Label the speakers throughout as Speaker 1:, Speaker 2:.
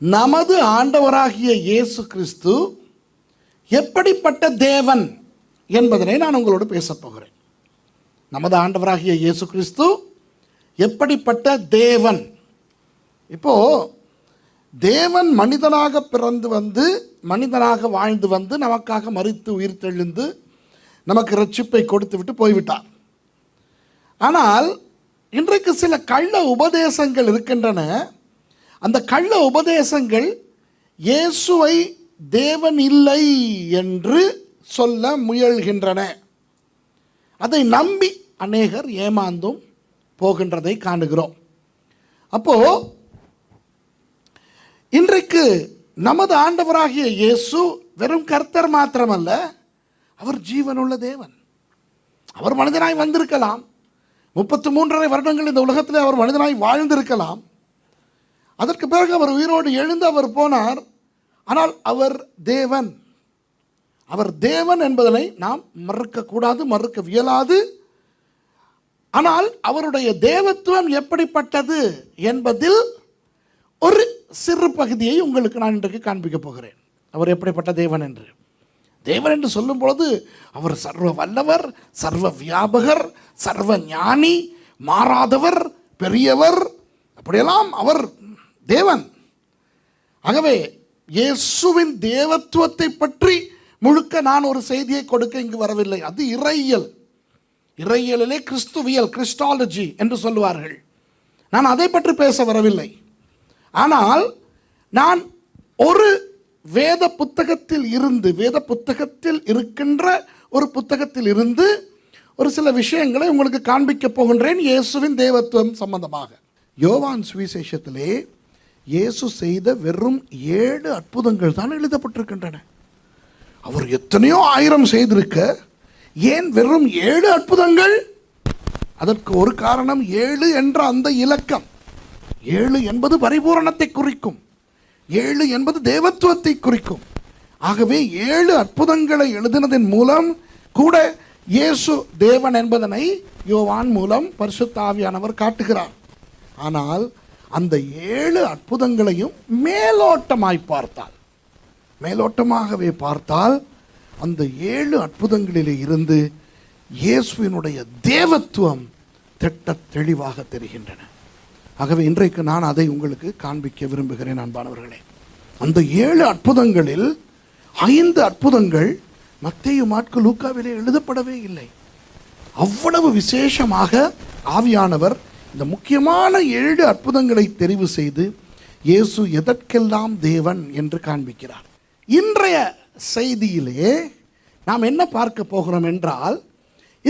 Speaker 1: நமது ஆண்டவராகிய இயேசு கிறிஸ்து எப்படிப்பட்ட தேவன் என்பதனை நான் உங்களோடு பேசப் போகிறேன். நமது ஆண்டவராகிய இயேசு கிறிஸ்து எப்படிப்பட்ட தேவன்? இப்போ தேவன் மனிதனாக பிறந்து வந்து மனிதனாக வாழ்ந்து வந்து நமக்காக மறித்து உயிர் தெழுந்து நமக்கு ரட்சிப்பை கொடுத்து விட்டு போய்விட்டார். ஆனால் இன்றைக்கு சில கள்ள உபதேசங்கள் இருக்கின்றன. அந்த கள்ள உபதேசங்கள் இயேசுவை தேவன் இல்லை என்று சொல்ல முயல்கின்றன. அதை நம்பி அநேகர் ஏமாந்தும் போகின்றதை காணுகிறோம். அப்போ இன்றைக்கு நமது ஆண்டவராகிய இயேசு வெறும் கர்த்தர் மாத்திரமல்ல அவர் ஜீவனுள்ள தேவன். அவர் மனிதனாய் வந்திருக்கலாம். முப்பத்து மூன்றரை வருடங்கள் இந்த உலகத்தில் அவர் மனிதனாய் வாழ்ந்திருக்கலாம். அதற்கு பிறகு அவர் உயிரோடு எழுந்து அவர் போனார். ஆனால் அவர் தேவன். அவர் தேவன் என்பதனை நாம் மறுக்கக்கூடாது மறுக்க வியலாது ஆனால் அவருடைய தேவத்துவம் எப்படிப்பட்டது என்பதில் ஒரு சிறு பகுதியை உங்களுக்கு நான் இன்றைக்கு காண்பிக்க போகிறேன். அவர் எப்படிப்பட்ட தேவன் என்று. தேவன் என்று சொல்லும் பொழுது அவர் சர்வ வல்லவர் சர்வ வியாபகர் சர்வ ஞானி மாறாதவர் பெரியவர். அப்படியெல்லாம் அவர் தேவன். ஆகவே இயேசுவின் தேவத்துவத்தை பற்றி முழுக்க நான் ஒரு செய்தியை கொடுக்க இங்கு வரவில்லை. அது இறையியல். இறையியலிலே கிறிஸ்துவியல் கிறிஸ்டாலஜி என்று சொல்லுவார்கள். நான் அதை பற்றி பேச வரவில்லை. ஆனால் நான் ஒரு வேத புத்தகத்தில் இருந்து வேத புத்தகத்தில் இருக்கின்ற ஒரு புத்தகத்தில் இருந்து ஒரு சில விஷயங்களை உங்களுக்கு காண்பிக்க போகின்றேன் இயேசுவின் தேவத்துவம் சம்பந்தமாக. யோவான் சுவிசேஷத்திலே இயேசு செய்த வெறும் ஏழு அற்புதங்கள் தான் எழுதப்பட்டிருக்கின்றன. அவர் எத்தனையோ ஆயிரம் செய்திருக்க ஏன் வெறும் ஏழு அற்புதங்கள்? அதற்கு ஒரு காரணம் ஏழு என்ற அந்த இலக்கம். ஏழு என்பது பரிபூரணத்தை குறிக்கும். ஏழு என்பது தேவத்துவத்தை குறிக்கும். ஆகவே ஏழு அற்புதங்களை எழுதினதன் மூலம் கூட இயேசு தேவன் என்பதனை யோவான் மூலம் பரிசுத்தாவியானவர் காட்டுகிறார். ஆனால் அந்த ஏழு அற்புதங்களையும் மேலோட்டமாய் பார்த்தால் மேலோட்டமாகவே பார்த்தால் அந்த ஏழு அற்புதங்களிலே இருந்து இயேசுவினுடைய தேவத்துவம் திட்ட தெளிவாக தெரிகின்றன. ஆகவே இன்றைக்கு நான் அதை உங்களுக்கு காண்பிக்க விரும்புகிறேன் அன்பானவர்களே. அந்த ஏழு அற்புதங்களில் ஐந்து அற்புதங்கள் மத்திய மாட்கு லூக்காவிலே எழுதப்படவே இல்லை. அவ்வளவு விசேஷமாக ஆவியானவர் இந்த முக்கியமான ஏழு அற்புதங்களை தெரிவு செய்து இயேசு எதற்கெல்லாம் தேவன் என்று காண்பிக்கிறார். இன்றைய செய்தியிலே நாம் என்ன பார்க்க போகிறோம் என்றால்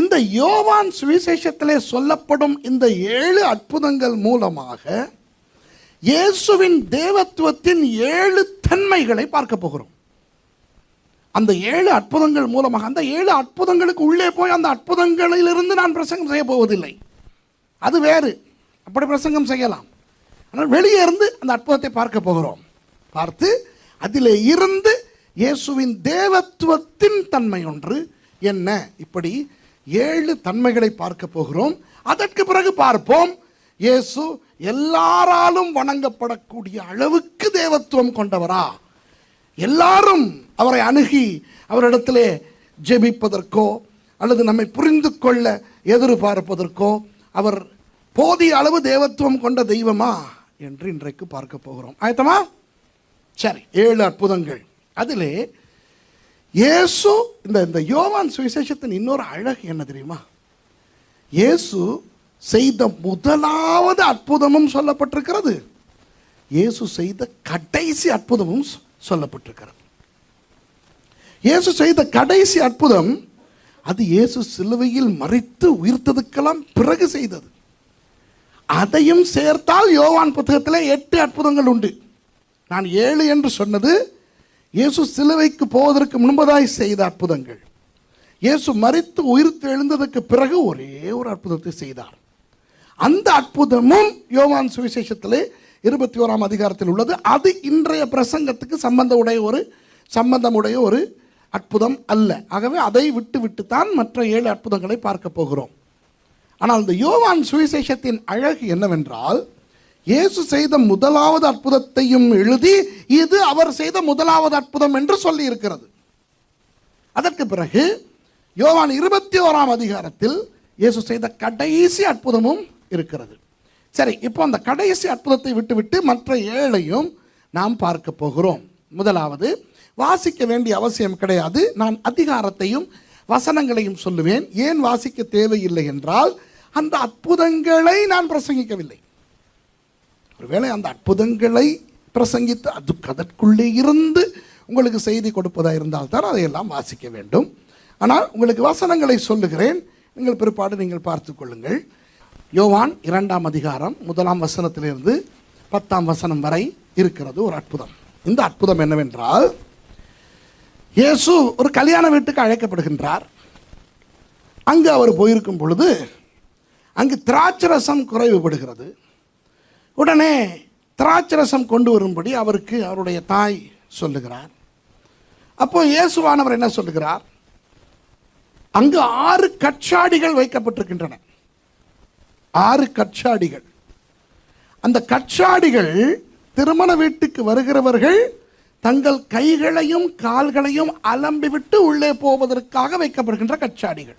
Speaker 1: இந்த யோவான் சுவிசேஷத்திலே சொல்லப்படும் இந்த ஏழு அற்புதங்கள் மூலமாக இயேசுவின் தேவத்துவத்தின் ஏழு தன்மைகளை பார்க்க போகிறோம். அந்த ஏழு அற்புதங்கள் மூலமாக அந்த ஏழு அற்புதங்களுக்கு உள்ளே போய் அந்த அற்புதங்களிலிருந்து நான் பிரசங்கம் செய்ய போவதில்லை. அது வேறு. அப்படி பிரசங்கம் செய்யலாம். ஆனால் வெளியே இருந்து அந்த அற்புதத்தை பார்க்க போகிறோம். பார்த்து அதிலே இருந்து இயேசுவின் தேவத்துவத்தின் தன்மை ஒன்று என்ன? இப்படி ஏழு தன்மைகளை பார்க்க போகிறோம். அதற்கு பிறகு பார்ப்போம். இயேசு எல்லாராலும் வணங்கப்படக்கூடிய அளவுக்கு தேவத்துவம் கொண்டவரா? எல்லாரும் அவரை அணுகி அவரிடத்திலே ஜெபிப்பதற்கோ அல்லது நம்மை புரிந்து கொள்ள எதிர்பார்ப்பதற்கோ அவர் போதிய அளவு தேவத்துவம் கொண்ட தெய்வமா என்று இன்றைக்கு பார்க்க போகிறோம். ஆயத்தமா? சரி ஏழு அற்புதங்கள். அதிலே இயேசு இந்த இந்த யோவான் சுவிசேஷத்தின் இன்னொரு அழகு என்ன தெரியுமா? இயேசு செய்த முதலாவது அற்புதமும் சொல்லப்பட்டிருக்கிறது. இயேசு செய்த கடைசி அற்புதமும் சொல்லப்பட்டிருக்கிறது. இயேசு செய்த கடைசி அற்புதம் அது இயேசு சிலுவையில் மறித்து உயிர்த்ததுக்கெல்லாம் பிறகு செய்தது. அதையும் சேர்த்தால் யோவான் புத்தகத்தில் எட்டு அற்புதங்கள் உண்டு. நான் ஏழு என்று சொன்னது இயேசு சிலுவைக்கு போவதற்கு முன்பதாய் செய்த அற்புதங்கள். இயேசு மறித்து உயிர்த்து எழுந்ததற்கு பிறகு ஒரே ஒரு அற்புதத்தை செய்தார். அந்த அற்புதமும் யோவான் சுவிசேஷத்தில் இருபத்தி ஓராம் அதிகாரத்தில் உள்ளது. அது இன்றைய பிரசங்கத்துக்கு சம்பந்தமுடைய ஒரு சம்பந்தமுடைய ஒரு அற்புதம் அல்ல. ஆகவே அதை விட்டு விட்டுத்தான் மற்ற ஏழு அற்புதங்களை பார்க்க போகிறோம். ஆனால் இந்த யோவான் சுவிசேஷத்தின் அழகு என்னவென்றால் இயேசு செய்த முதலாவது அற்புதத்தையும் எழுதி இது அவர் செய்த முதலாவது அற்புதம் என்று சொல்லி இருக்கிறது அதற்கு பிறகு யோவான் இருபத்தி ஓராம் அதிகாரத்தில் இயேசு செய்த கடைசி அற்புதமும் இருக்கிறது. சரி இப்போ அந்த கடைசி அற்புதத்தை விட்டுவிட்டு மற்ற ஏழையும் நாம் பார்க்க போகிறோம். முதலாவது வாசிக்க வேண்டிய அவசியம் கிடையாது. நான் அதிகாரத்தையும் வசனங்களையும் சொல்லுவேன். ஏன் வாசிக்க தேவையில்லை என்றால் அந்த அற்புதங்களை நான் பிரசங்கிக்கவில்லை. ஒருவேளை அந்த அற்புதங்களை பிரசங்கித்து அது அதற்குள்ளே இருந்து உங்களுக்கு செய்தி கொடுப்பதாக இருந்தால் தான் அதையெல்லாம் வாசிக்க வேண்டும். ஆனால் உங்களுக்கு வசனங்களை சொல்லுகிறேன். நீங்கள் பிற்பாடு நீங்கள் பார்த்து கொள்ளுங்கள். யோவான் இரண்டாம் அதிகாரம் முதலாம் வசனத்திலிருந்து பத்தாம் வசனம் வரை இருக்கிறது ஒரு அற்புதம். இந்த அற்புதம் என்னவென்றால் இயேசு ஒரு கல்யாண வீட்டுக்கு அழைக்கப்படுகின்றார். அங்கு அவர் போயிருக்கும் பொழுது அங்கு திராட்சரசம் குறைவுபடுகிறது. உடனே திராட்சரசம் கொண்டு வரும்படி அவருக்கு அவருடைய தாய் சொல்லுகிறார். அப்போ இயேசுவானவர் என்ன சொல்லுகிறார்? அங்கு ஆறு கச்சாடிகள் வைக்கப்பட்டிருக்கின்றன. ஆறு கச்சாடிகள் அந்த கச்சாடிகள் திருமண வீட்டுக்கு வருகிறவர்கள் தங்கள் கைகளையும் கால்களையும் அலம்பிவிட்டு உள்ளே போவதற்காக வைக்கப்படுகின்ற கச்சாடிகள்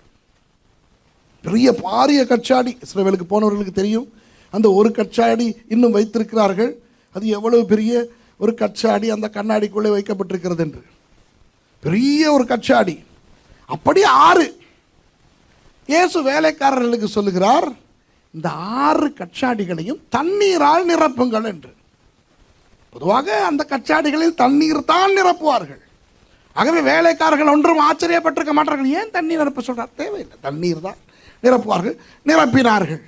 Speaker 1: பெரிய பாரிய கச்சாடி இஸ்ரேலுக்கு போனவர்களுக்கு தெரியும். அந்த ஒரு கச்சாடி இன்னும் வைத்திருக்கிறார்கள். அது எவ்வளவு பெரிய ஒரு கச்சாடி அந்த கண்ணாடிக்குள்ளே வைக்கப்பட்டிருக்கிறது என்று. பெரிய ஒரு கச்சாடி அப்படி ஆறு. இயேசு வேலைக்காரர்களுக்கு சொல்லுகிறார் இந்த ஆறு கச்சாடிகளையும் தண்ணீரால் நிரப்புங்கள் என்று. பொதுவாக அந்த கச்சாடிகளில் தண்ணீர் தான் நிரப்புவார்கள். ஆகவே வேலைக்காரர்கள் ஒன்றும் ஆச்சரியப்பட்டிருக்க மாட்டார்கள். ஏன் தண்ணீர் நிரப்ப சொல்கிறார் தேவையில்லை. தண்ணீர் தான் நிரப்புவார்கள். நிரப்பினார்கள்.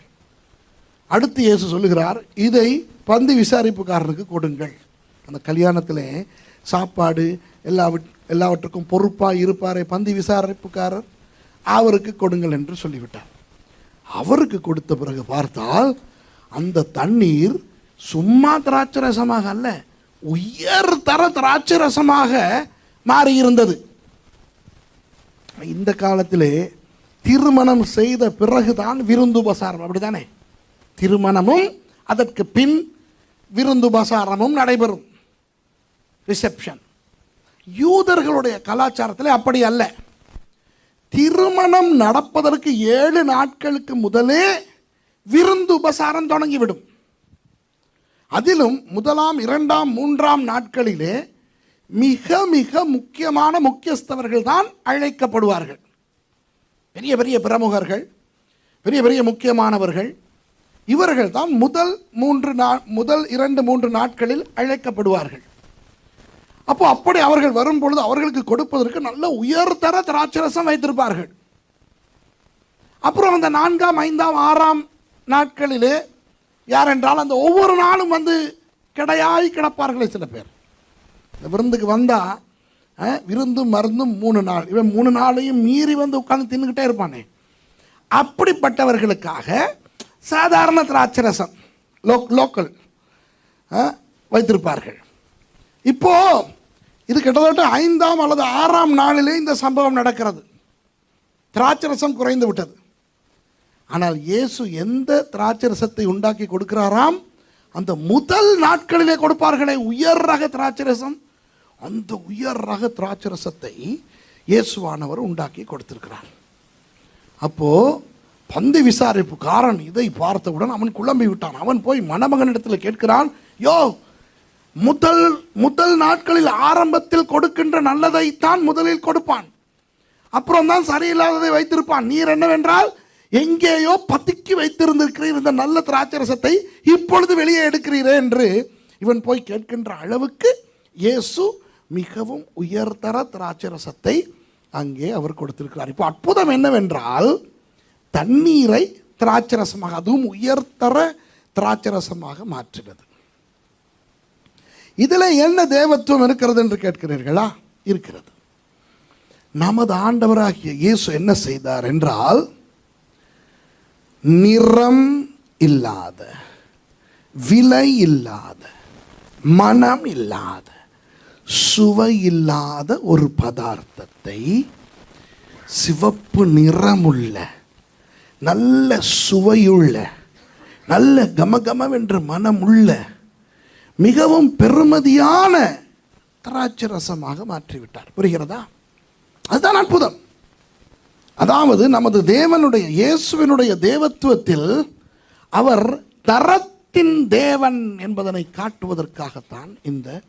Speaker 1: அடுத்து இயேசு சொல்லுகிறார் இதை பந்து விசாரிப்புக்காரனுக்கு கொடுங்கள். அந்த கல்யாணத்தில் சாப்பாடு எல்லா எல்லாவற்றுக்கும் பொறுப்பாக இருப்பாரே பந்து விசாரிப்புக்காரர். அவருக்கு கொடுங்கள் என்று சொல்லிவிட்டார். அவருக்கு கொடுத்த பிறகு பார்த்தால் அந்த தண்ணீர் சும்மா திராட்சை ரசமாக அல்ல உயர் தர திராட்சை ரசமாக மாறியிருந்தது. இந்த காலத்திலே திருமணம் செய்த பிறகுதான் விருந்துபசாரம் அப்படிதானே திருமணமும் அதற்கு பின் விருந்துபசாரமும் நடைபெறும். ரிசப்ஷன் யூதர்களுடைய கலாச்சாரத்தில் அப்படி அல்ல. திருமணம் நடப்பதற்கு ஏழு நாட்களுக்கு முதலே விருந்து உபசாரம் தொடங்கிவிடும். அதிலும் முதலாம் இரண்டாம் மூன்றாம் நாட்களிலே மிக மிக முக்கியமான முக்கியஸ்தவர்கள் தான் அழைக்கப்படுவார்கள். பெரிய பெரிய பிரமுகர்கள் பெரிய பெரிய முக்கியமானவர்கள். இவர்கள் தான் முதல் மூன்று நா முதல் இரண்டு மூன்று நாட்களில் அழைக்கப்படுவார்கள். அப்போ அப்படி அவர்கள் வரும் பொழுது அவர்களுக்கு கொடுப்பதற்கு நல்ல உயர்தர திராட்சரசம் வைத்திருப்பார்கள். அப்புறம் அந்த நான்காம் ஐந்தாம் ஆறாம் நாட்களிலே யார் என்றால் அந்த ஒவ்வொரு நாளும் வந்து கிடையாய் கிடப்பார்களே சில பேர். இந்த விருந்துக்கு வந்தால் விருந்தும் மருந்தும் மூணு நாள். இவன் மூணு நாளையும் மீறி வந்து உட்காந்து தின்னுக்கிட்டே இருப்பானே. அப்படிப்பட்டவர்களுக்காக சாதாரண திராட்சரசம் லோ லோக்கல் வைத்திருப்பார்கள். இப்போ இது கிட்டத்தட்ட ஐந்தாம் அல்லது ஆறாம் நாளிலே இந்த சம்பவம் நடக்கிறது. திராட்சரசம் குறைந்து விட்டது. ஆனால் இயேசு எந்த திராட்சரசத்தை உண்டாக்கி கொடுக்கிறாராம்? அந்த முதல் நாட்களிலே கொடுப்பார்களே உயர் ரக திராட்சரசம். அந்த உயர் ரக திராட்சரசத்தை இயேசுவானவர் உண்டாக்கி கொடுத்திருக்கிறார். அப்போ பந்து விசாரிப்புக்காரன் இதை பார்த்தவுடன் அவன் குழம்பி விட்டான். அவன் போய் மணமகனிடத்தில் கேட்கிறான் யோ முதல் முதல் நாட்களில் ஆரம்பத்தில் கொடுக்கின்ற நல்லதைத்தான் முதலில் கொடுப்பான். அப்புறம் தான் சரியில்லாததை வைத்திருப்பான். நீர் என்னவென்றால் எங்கேயோ பதுக்கி வைத்திருந்திருக்கிறீர் இந்த நல்ல திராட்சரசத்தை இப்பொழுது வெளியே எடுக்கிறீரே என்று இவன் போய் கேட்கின்ற அளவுக்கு இயேசு மிகவும் உயர்தர திராட்சரசத்தை அங்கே அவர் கொடுத்திருக்கிறார். இப்போ அற்புதம் என்னவென்றால் தண்ணீரை திராட்சரசமாக அதுவும் உயர்தர திராட்சரசமாக மாற்றினது. இதில் என்ன தேவத்துவம் இருக்கிறது என்று கேட்கிறீர்களா? இருக்கிறது. நமது ஆண்டவராகிய இயேசு என்ன செய்தார் என்றால் நிறம் இல்லாத விலை இல்லாத மனம் இல்லாத சுவை இல்லாத ஒரு பதார்த்தத்தை சிவப்பு நிறமுள்ள நல்ல சுவையுள்ள நல்ல கமகமவென்று உள்ள மிகவும் பெருமதியான திராட்சை ரசமாக மாற்றிவிட்டார். புரிகிறதா? அதுதான் அற்புதம். அதாவது நமது தேவனுடைய இயேசுவினுடைய தேவத்துவத்தில் அவர் தரத்தின் தேவன் என்பதனை காட்டுவதற்காகத்தான் இந்த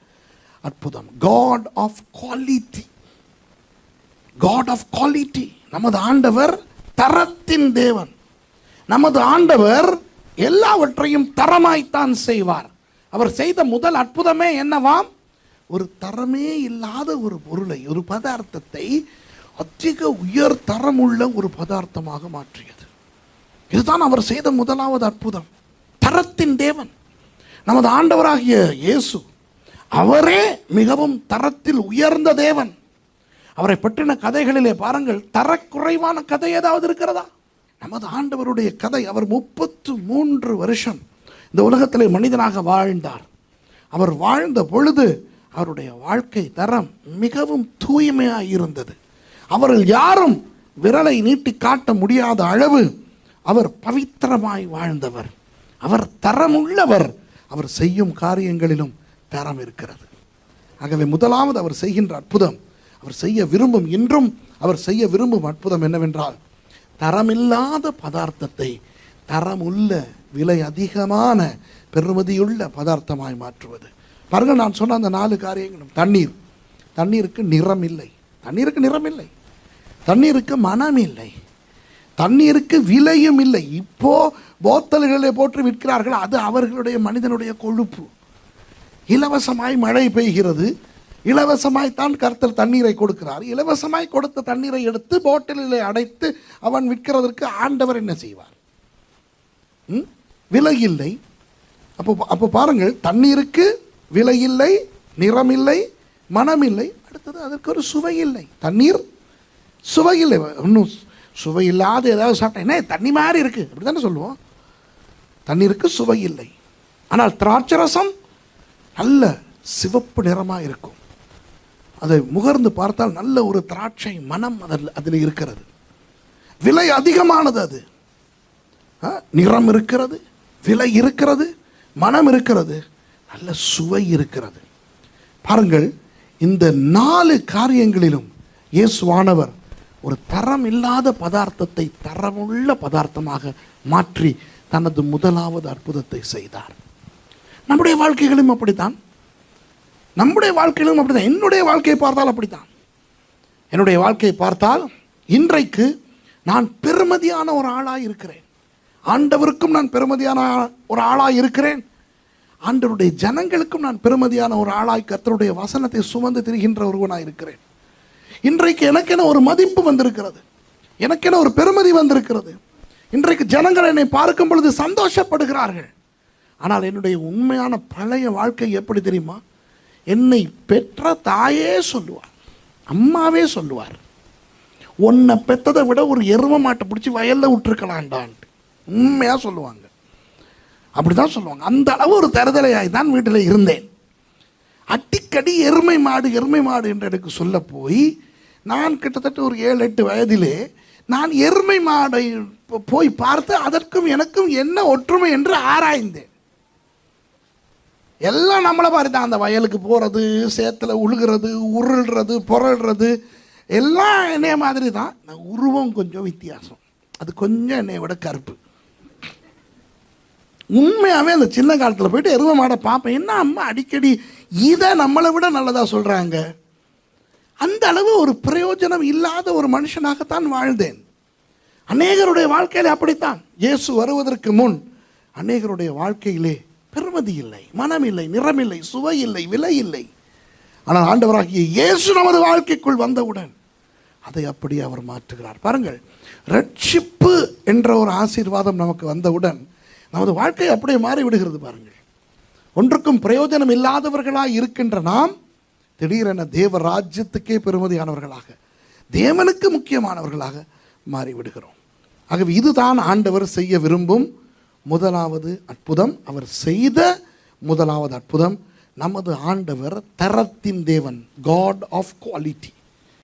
Speaker 1: அற்புதம். God of quality God of quality நமது ஆண்டவர் தரத்தின் தேவன். நமது ஆண்டவர் எல்லாவற்றையும் தரமாய்த்தான் செய்வார். அவர் செய்த முதல் அற்புதமே என்னவாம்? ஒரு தரமே இல்லாத ஒரு பொருளை ஒரு பதார்த்தத்தை அதிக உயர் தரமுள்ள ஒரு பதார்த்தமாக மாற்றியது. இதுதான் அவர் செய்த முதலாவது அற்புதம். தரத்தின் தேவன். நமது ஆண்டவராகிய இயேசு அவரே மிகவும் தரத்தில் உயர்ந்த தேவன். அவரை பற்றின கதைகளிலே பாருங்கள். தரக்குறைவான கதை ஏதாவது இருக்கிறதா? நமது ஆண்டவருடைய கதை. அவர் முப்பத்து மூன்று வருஷம் இந்த உலகத்திலே மனிதனாக வாழ்ந்தார். அவர் வாழ்ந்த பொழுது அவருடைய வாழ்க்கை தரம் மிகவும் தூய்மையாக இருந்தது. அவரில் யாரும் விரலை நீட்டி காட்ட முடியாத அளவு அவர் பவித்திரமாய் வாழ்ந்தவர். அவர் தரமுள்ளவர். அவர் செய்யும் காரியங்களிலும் தரம் இருக்கிறது. ஆகவே முதலாவது அவர் செய்கின்ற அற்புதம் அவர் செய்ய விரும்பும் இன்றும் அவர் செய்ய விரும்பும் அற்புதம் என்னவென்றால் தரமில்லாத பதார்த்தத்தை தரமுள்ள விலை அதிகமான பெருமதியுள்ள பதார்த்தமாய் மாற்றுவது. பாருங்கள் நான் சொன்ன அந்த நாலு காரியங்களும் தண்ணீர். தண்ணீருக்கு நிறம் இல்லை. தண்ணீருக்கு நிறம் இல்லை தண்ணீருக்கு மனம் இல்லை. தண்ணீருக்கு விலையும் இல்லை. இப்போ போத்தல்களை போட்டு விற்கிறார்கள். அது அவர்களுடைய மனிதனுடைய கொழுப்பு. இலவசமாய் மழை பெய்கிறது. இலவசமாய் தான் தண்ணீரை கொடுக்கிறார். இலவசமாய் கொடுத்த தண்ணீரை எடுத்து போட்டலிலே அடைத்து அவன் விற்கிறதற்கு ஆண்டவர் என்ன செய்வார்? ம்? விலை இல்லை. அப்போ அப்போ பாருங்கள். தண்ணீருக்கு விலை இல்லை நிறம் இல்லை மனம் இல்லை அடுத்தது அதற்கு ஒரு சுவை இல்லை தண்ணீர்? சுவை இல்லை ஒன்றும் சுவை இல்லாத ஏதாவது சாப்பிட்டா என்ன தண்ணி மாதிரி இருக்குது அப்படி தானே சொல்லுவோம். தண்ணீருக்கு சுவை இல்லை ஆனால் திராட்சை ரசம் நல்ல சிவப்பு நிறமாக இருக்கும். அதை முகர்ந்து பார்த்தால் நல்ல ஒரு திராட்சை மனம் அதில் அதில் இருக்கிறது. விலை அதிகமானது அது. ஆ, நிறம் இருக்கிறது விலை இருக்கிறது மனம் இருக்கிறது நல்ல சுவை இருக்கிறது. பாருங்கள் இந்த நாலு காரியங்களிலும் இயேசுவானவர் ஒரு தரம் இல்லாத பதார்த்தத்தை தரமுள்ள பதார்த்தமாக மாற்றி தனது முதலாவது அற்புதத்தை செய்தார். நம்முடைய வாழ்க்கைகளும் அப்படித்தான். நம்முடைய வாழ்க்கையிலும் அப்படித்தான். என்னுடைய வாழ்க்கையை பார்த்தால் அப்படித்தான். என்னுடைய வாழ்க்கையை பார்த்தால் இன்றைக்கு நான் பெருமதியான ஒரு ஆளாக இருக்கிறேன் ஆண்டவருக்கும் நான் பெருமதியான ஒரு ஆளாக இருக்கிறேன் ஆண்டவருடைய ஜனங்களுக்கும் நான் பெருமதியான ஒரு ஆளாய் கர்த்தருடைய வசனத்தை சுமந்து திரிகின்ற ஒருவனாக இருக்கிறேன். இன்றைக்கு எனக்கென ஒரு மதிப்பு வந்திருக்கிறது. எனக்கென ஒரு பெருமதி வந்திருக்கிறது. இன்றைக்கு ஜனங்கள் என்னை பார்க்கும் பொழுது சந்தோஷப்படுகிறார்கள். ஆனால் என்னுடைய உண்மையான பழைய வாழ்க்கை எப்படி தெரியுமா? என்னை பெற்ற தாயே சொல்லுவார். அம்மாவே சொல்லுவார். உன்னை பெற்றதை விட ஒரு எருவ மாட்டை பிடிச்சி வயலில் விட்டுருக்கலான்டான்ட்டு உண்மையாக சொல்லுவாங்க. அப்படி தான் சொல்லுவாங்க. அந்த அளவு ஒரு தருதலையாய் தான் வீட்டில் இருந்தேன். அடிக்கடி எருமை மாடு எருமை மாடு என்று எனக்கு சொல்ல போய் நான் கிட்டத்தட்ட ஒரு ஏழு எட்டு வயதிலே நான் எருமை மாடை போய் பார்த்து அதற்கும் எனக்கும் என்ன ஒற்றுமை என்று ஆராய்ந்தேன். எல்லாம் நம்மளை மாதிரி தான். அந்த வயலுக்கு போகிறது சேத்துல உழுகிறது உருள்றது புரள்றது எல்லாம் என்னைய மாதிரி தான். நான் உருவம் கொஞ்சம் வித்தியாசம். அது கொஞ்சம் என்னைய விட கருப்பு. உண்மையாகவே அந்த சின்ன காலத்தில் போயிட்டு எருமை மாடை பார்ப்பேன். என்ன அம்மா அடிக்கடி இதை நம்மளை விட நல்லதாக சொல்கிறாங்க அந்த அளவு ஒரு பிரயோஜனம் இல்லாத ஒரு மனுஷனாகத்தான் வாழ்ந்தேன். அநேகருடைய வாழ்க்கையில் அப்படித்தான். இயேசு வருவதற்கு முன் அநேகருடைய வாழ்க்கையிலே பெருமதி இல்லை மனம் இல்லை நிறம் இல்லை சுவை இல்லை விலை இல்லை. ஆனால் ஆண்டவராகிய இயேசு நமது வாழ்க்கைக்குள் வந்தவுடன் அதை அப்படியே அவர் மாற்றுகிறார். பாருங்கள் ரட்சிப்பு என்ற ஒரு ஆசீர்வாதம் நமக்கு வந்தவுடன் நமது வாழ்க்கை அப்படியே மாறிவிடுகிறது பாருங்கள். ஒன்றுக்கும் பிரயோஜனம் இல்லாதவர்களாக இருக்கின்ற நாம் திடீரென தேவ ராஜ்யத்துக்கே பெருமதியானவர்களாக தேவனுக்கு முக்கியமானவர்களாக மாறிவிடுகிறோம். ஆகவே இதுதான் ஆண்டவர் செய்ய விரும்பும் முதலாவது அற்புதம். அவர் செய்த முதலாவது அற்புதம் நமது ஆண்டவர் தரத்தின் தேவன் காட் ஆஃப் குவாலிட்டி